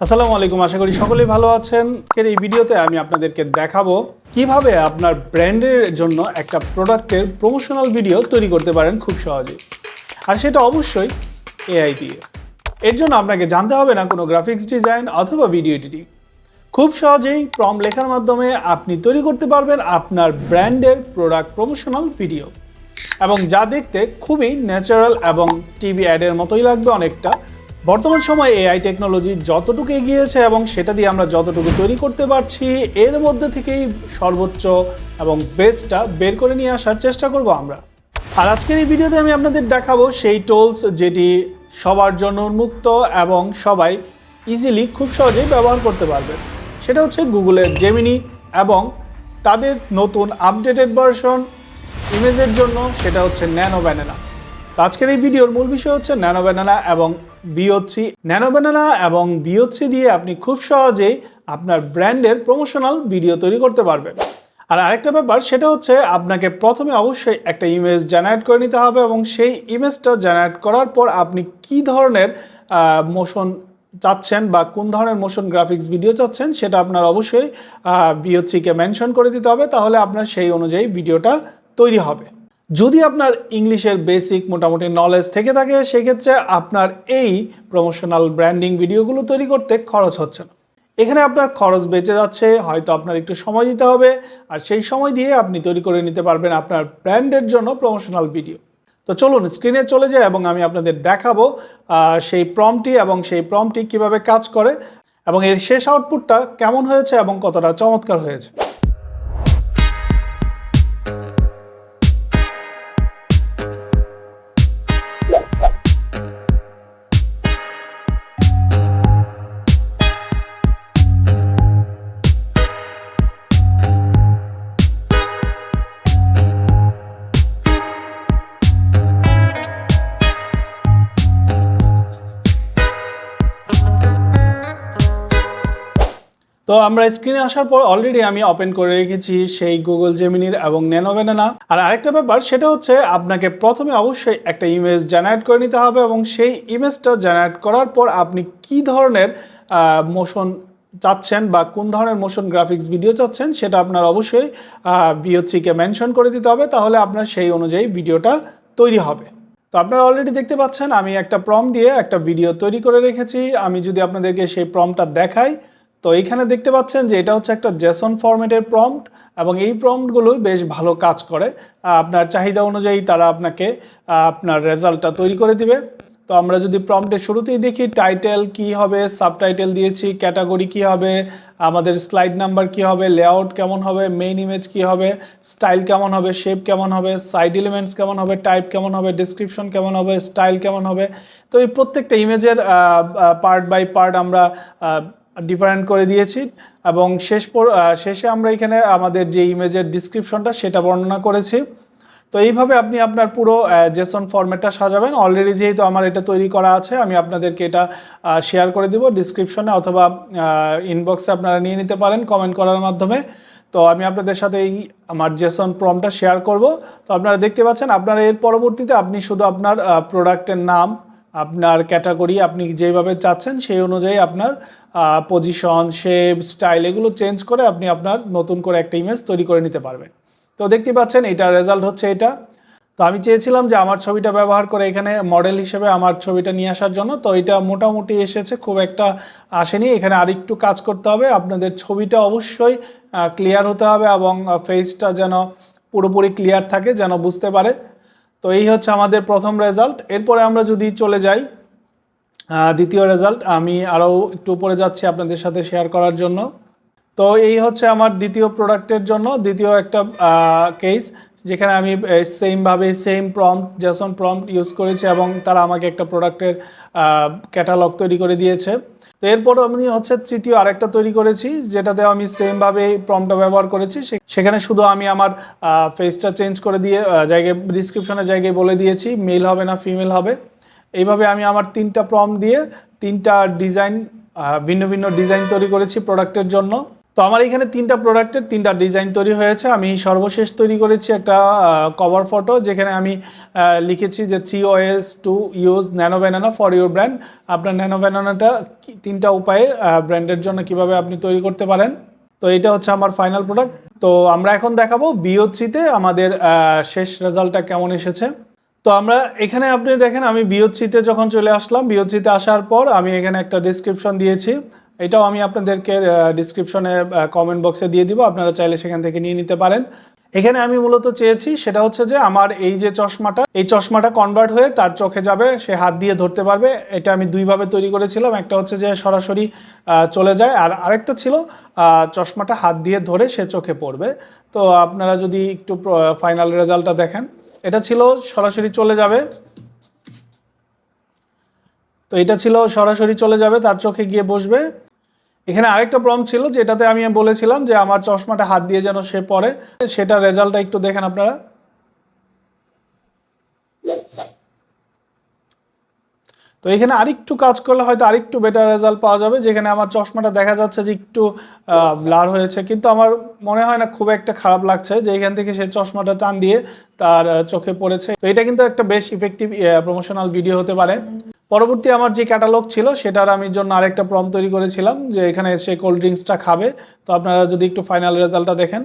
আসসালামু আলাইকুম, আশা করি সকলেই ভালো আছেন। এর এই ভিডিওতে আমি আপনাদেরকে দেখাবো কীভাবে আপনার ব্র্যান্ডের জন্য একটা প্রোডাক্টের প্রমোশনাল ভিডিও তৈরি করতে পারেন খুব সহজেই আর সেটা অবশ্যই এআই দিয়ে। এর জন্য আপনাকে জানতে হবে না কোনো গ্রাফিক্স ডিজাইন অথবা ভিডিও এডিটিং। খুব সহজেই প্রম লেখার মাধ্যমে আপনি তৈরি করতে পারবেন আপনার ব্র্যান্ডের প্রোডাক্ট প্রমোশনাল ভিডিও। এবং যা দেখতে খুবই ন্যাচারাল এবং টিভি অ্যাডের মতোই লাগবে অনেকটা। বর্তমান সময়ে এআই টেকনোলজি যতটুকু এগিয়েছে এবং সেটা দিয়ে আমরা যতটুকু তৈরি করতে পারছি, এর মধ্যে থেকেই সর্বোচ্চ এবং বেস্টটা বের করে নিয়ে আসার চেষ্টা করব আমরা। আর আজকের এই ভিডিওতে আমি আপনাদের দেখাবো সেই টুলস যেটি সবার জন্য উন্মুক্ত এবং সবাই ইজিলি খুব সহজেই ব্যবহার করতে পারবে। সেটা হচ্ছে গুগলের জেমিনি এবং তাদের নতুন আপডেটেড ভার্সন ইমেজের জন্য, সেটা হচ্ছে ন্যানো ব্যানানা আজকের এই ভিডিওর মূল বিষয় হচ্ছে ন্যানো ব্যানানা এবং বিও থ্রি ন্যানো ব্যানানা এবং বিও থ্রি দিয়ে আপনি খুব সহজেই আপনার ব্র্যান্ডের প্রমোশনাল ভিডিও তৈরি করতে পারবেন। আর আরেকটা ব্যাপার, সেটা হচ্ছে আপনাকে প্রথমে অবশ্যই একটা ইমেজ জেনারেট করে নিতে হবে এবং সেই ইমেজটা জেনারেট করার পর আপনি কি ধরনের মোশন চাচ্ছেন বা কোন ধরনের মোশন গ্রাফিক্স ভিডিও চাচ্ছেন, সেটা আপনার অবশ্যই বিও থ্রিকে মেনশন করে দিতে হবে। তাহলে আপনার সেই অনুযায়ী ভিডিওটা তৈরি হবে। যদি আপনার ইংলিশের বেসিক মোটামুটি নলেজ থেকে থাকে, সেক্ষেত্রে আপনার এই প্রমোশনাল ব্র্যান্ডিং ভিডিওগুলো তৈরি করতে খরচ হচ্ছে না। এখানে আপনার খরচ বেঁচে যাচ্ছে, হয়তো আপনার একটু সময় দিতে হবে, আর সেই সময় দিয়ে আপনি তৈরি করে নিতে পারবেন আপনার ব্র্যান্ডের জন্য প্রমোশনাল ভিডিও তো চলুন স্ক্রিনে চলে যাই এবং আমি আপনাদের দেখাবো সেই প্রমটি এবং সেই প্রমটি কীভাবে কাজ করে এবং এর শেষ আউটপুটটা কেমন হয়েছে এবং কতটা চমৎকার হয়েছে। তো আমরা স্ক্রিনে আসার পর অলরেডি আমি ওপেন করে রেখেছি সেই গুগল জেমিনির এবং ন্যানো ব্যানানা আর আরেকটা ব্যাপার, সেটা হচ্ছে আপনাকে প্রথমে অবশ্যই একটা ইমেজ জেনারেট করে নিতে হবে এবং সেই ইমেজটা জেনারেট করার পর আপনি কি ধরনের মোশন চাচ্ছেন বা কোন ধরনের মোশন গ্রাফিক্স ভিডিও চাচ্ছেন, সেটা আপনার অবশ্যই বিও থ্রিকে মেনশন করে দিতে হবে। তাহলে আপনার সেই অনুযায়ী ভিডিওটা তৈরি হবে। তো আপনারা অলরেডি দেখতে পাচ্ছেন, আমি একটা প্রম দিয়ে একটা ভিডিও তৈরি করে রেখেছি। আমি যদি আপনাদেরকে সেই প্রমটা দেখাই তো এইখানে দেখতে পাচ্ছেন যে এটা হচ্ছে একটা জেসন ফরম্যাটের প্রম্পট এবং এই প্রম্পটগুলো বেশ ভালো কাজ করে। আপনার চাহিদা অনুযায়ী তারা আপনাকে আপনার রেজাল্টটা তৈরি করে দিবে। তো আমরা যদি প্রম্পটের শুরুতেই দেখি টাইটেল কি হবে সাবটাইটেল দিয়েছি ক্যাটাগরি কি হবে, আমাদের স্লাইড নাম্বার কি হবে লেআউট কেমন হবে মেইন ইমেজ কি হবে স্টাইল কেমন হবে শেপ কেমন হবে সাইড এলিমেন্টস কেমন হবে টাইপ কেমন হবে ডিসক্রিপশন কেমন হবে স্টাইল কেমন হবে। তো এই প্রত্যেকটা ইমেজের পার্ট বাই পার্ট আমরা ডিফারেন্ট করে দিয়েছি এবং শেষ শেষে আমরা এখানে আমাদের যে ইমেজের ডিসক্রিপশনটা সেটা বর্ণনা করেছি। তো এইভাবে আপনি আপনার পুরো জেসন ফরম্যাটটা সাজাবেন। অলরেডি যেহেতু আমার এটা তৈরি করা আছে, আমি আপনাদেরকে এটা শেয়ার করে দিব ডিসক্রিপশনে অথবা ইনবক্সে আপনারা নিয়ে নিতে পারেন কমেন্ট করার মাধ্যমে। তো আমি আপনাদের সাথে এই আমার জেসন প্রমটা শেয়ার করব। তো আপনারা দেখতে পাচ্ছেন, আপনারা এর পরবর্তীতে আপনি শুধু আপনার প্রোডাক্টের নাম আপনার ক্যাটাগরি আপনি যেভাবে চাচ্ছেন, সেই অনুযায়ী আপনার পজিশন শেপ স্টাইল এগুলো চেঞ্জ করে আপনি আপনার নতুন করে একটা ইমেজ তৈরি করে নিতে পারবেন। তো দেখতে পাচ্ছেন, এটা রেজাল্ট হচ্ছে এটা। তো আমি চেয়েছিলাম যে আমার ছবিটা ব্যবহার করে এখানে মডেল হিসেবে আমার ছবিটা নিয়ে আসার জন্য। তো এটা মোটামুটি এসেছে, খুব একটা আসেনি। এখানে আরেকটু কাজ করতে হবে। আপনাদের ছবিটা অবশ্যই ক্লিয়ার হতে হবে এবং ফেসটা যেন পুরোপুরি ক্লিয়ার থাকে, যেন বুঝতে পারে। তো এই হচ্ছে আমাদের প্রথম রেজাল্ট এরপরে আমরা যদি চলে যাই দ্বিতীয় রেজাল্ট আমি আরও একটু উপরে যাচ্ছি আপনাদের সাথে শেয়ার করার জন্য। তো এই হচ্ছে আমার দ্বিতীয় প্রোডাক্টের জন্য, দ্বিতীয় একটা কেস যেখানে আমি সেমভাবে same prompt JSON prompt use করেছি এবং তারা আমাকে একটা প্রোডাক্টের ক্যাটালগ তৈরি করে দিয়েছে। তো এরপর আমি হচ্ছে তৃতীয় আরেকটা তৈরি করেছি, যেটাতে আমি সেমভাবে প্রমটা ব্যবহার করেছি। সেখানে শুধু আমি আমার ফেসটা চেঞ্জ করে দিয়ে জায়গায় ডিসক্রিপশনের জায়গায় বলে দিয়েছি মেল হবে না ফিমেল হবে। এইভাবে আমি আমার তিনটা প্রম দিয়ে তিনটা ডিজাইন ভিন্ন ভিন্ন ডিজাইন তৈরি করেছি প্রোডাক্টের জন্য। তো আমার এখানে তিনটা প্রোডাক্টের তিনটা ডিজাইন তৈরি হয়েছে। আমি সর্বশেষ তৈরি করেছি একটা কভার ফটো যেখানে আমি লিখেছি যে three ways to use nano banana for your brand আপনার ন্যানো ব্যানানাটা তিনটা উপায়ে ব্র্যান্ডের জন্য কীভাবে আপনি তৈরি করতে পারেন। তো এটা হচ্ছে আমার ফাইনাল প্রোডাক্ট তো আমরা এখন দেখাবো বিও থ্রিতে আমাদের শেষ রেজাল্টটা কেমন এসেছে। তো আমরা এখানে আপনি দেখেন, আমি বিও থ্রিতে যখন চলে আসলাম বিও থ্রিতে আসার পর আমি এখানে একটা ডিসক্রিপশন দিয়েছি। এটাও আমি আপনাদেরকে ডিসক্রিপশনে কমেন্ট বক্সে দিয়ে দিব, আপনারা চাইলে সেখান থেকে নিয়ে নিতে পারেন। এখানে আমি মূলত চেয়েছি, সেটা হচ্ছে যে আমার এই যে চশমাটা, এই চশমাটা কনভার্ট হয়ে তার চোখে যাবে, সে হাত দিয়ে ধরতে পারবে। এটা আমি দুইভাবে তৈরি করেছিলাম, একটা হচ্ছে যে সরাসরি চলে যায়, আর আরেকটা ছিল চশমাটা হাত দিয়ে ধরে সে চোখে পড়বে। তো আপনারা যদি একটু ফাইনাল রেজাল্টটা দেখেন, এটা ছিল সরাসরি চলে যাবে। তো এটা ছিল সরাসরি চলে যাবে, তার চোখে গিয়ে বসবে। এখানে আরেকটা প্রবলেম ছিল, যেটাতে আমি বলেছিলাম যে আমার চশমাটা হাত দিয়ে যেন সে পড়ে সেটা রেজাল্টটা একটু দেখেন আপনারা। তো এখানে আরেকটু কাজ করলে হয়তো আরেকটু বেটার রেজাল্ট পাওয়া যাবে, যেখানে আমার চশমাটা দেখা যাচ্ছে যে একটু ব্লার হয়েছে। কিন্তু আমার মনে হয় না খুব একটা খারাপ লাগছে যে এখান থেকে সে চশমাটা টান দিয়ে তার চোখে পড়েছে। তো এটা কিন্তু একটা বেশ ইফেক্টিভ প্রমোশনাল ভিডিও হতে পারে। পরবর্তী আমার যে ক্যাটালগ ছিল, সেটার আমি জন্য আরেকটা প্রম তৈরি করেছিলাম যে এখানে সে কোল্ড ড্রিঙ্কসটা খাবে। তো আপনারা যদি একটু ফাইনাল রেজাল্টটা দেখেন।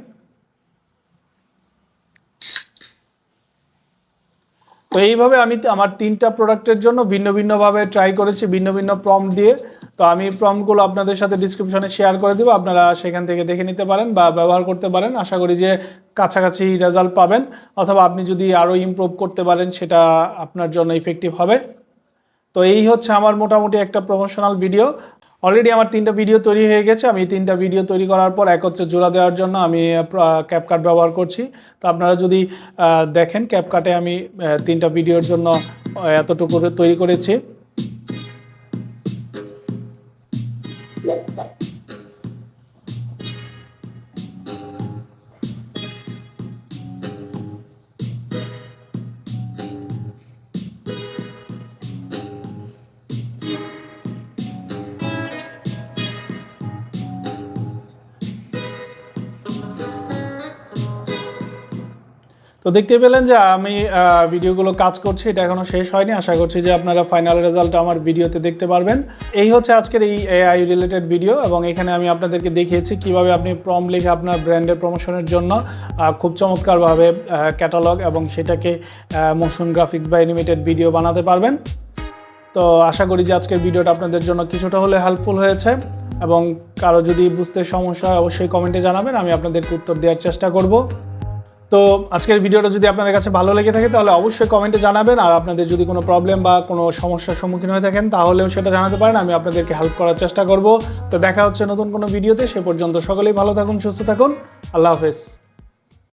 তো এইভাবে আমি আমার তিনটা প্রোডাক্টের জন্য ভিন্ন ভিন্নভাবে ট্রাই করেছি, ভিন্ন ভিন্ন প্রম দিয়ে। তো আমি প্রমগুলো আপনাদের সাথে ডিসক্রিপশনে শেয়ার করে দেবো, আপনারা সেখান থেকে দেখে নিতে পারেন বা ব্যবহার করতে পারেন। আশা করি যে কাছাকাছি রেজাল্ট পাবেন, অথবা আপনি যদি আরও ইমপ্রুভ করতে পারেন, সেটা আপনার জন্য ইফেক্টিভ হবে। তো এই হচ্ছে আমার মোটামুটি একটা প্রমোশনাল ভিডিও অলরেডি আমার তিনটা ভিডিও তৈরি হয়ে গেছে। আমি তিনটা ভিডিও তৈরি করার পর একত্রে জোড়া দেওয়ার জন্য আমি ক্যাপকাট ব্যবহার করছি। তো আপনারা যদি দেখেন ক্যাপকাটে আমি তিনটা ভিডিওর জন্য এতটুকু তৈরি করেছি। তো দেখতে পেলেন যে আমি ভিডিওগুলো কাজ করছি, এটা এখনও শেষ হয়নি। আশা করছি যে আপনারা ফাইনাল রেজাল্ট আমার ভিডিওতে দেখতে পারবেন। এই হচ্ছে আজকের এই এআই রিলেটেড ভিডিও এবং এখানে আমি আপনাদেরকে দেখিয়েছি কীভাবে আপনি প্রম লিখে আপনার ব্র্যান্ডের প্রমোশনের জন্য খুব চমৎকারভাবে ক্যাটালগ এবং সেটাকে মোশন গ্রাফিক্স বা অ্যানিমেটেড ভিডিও বানাতে পারবেন। তো আশা করি যে আজকের ভিডিওটা আপনাদের জন্য কিছুটা হলে হেল্পফুল হয়েছে এবং কারও যদি বুঝতে সমস্যা হয়, অবশ্যই কমেন্টে জানাবেন, আমি আপনাদেরকে উত্তর দেওয়ার চেষ্টা করব। তো আজকের ভিডিওটা যদি আপনাদের কাছে ভালো লেগে থাকে, তাহলে অবশ্যই কমেন্টে জানাবেন। আর আপনাদের যদি কোনো প্রবলেম বা কোনো সমস্যার সম্মুখীন হয়ে থাকেন, তাহলেও সেটা জানাতে পারেন। আমি আপনাদেরকে হেল্প করার চেষ্টা করব। তো দেখা হচ্ছে নতুন কোনো ভিডিওতে। সে পর্যন্ত সকলেই ভালো থাকুন, সুস্থ থাকুন। আল্লাহ হাফেজ।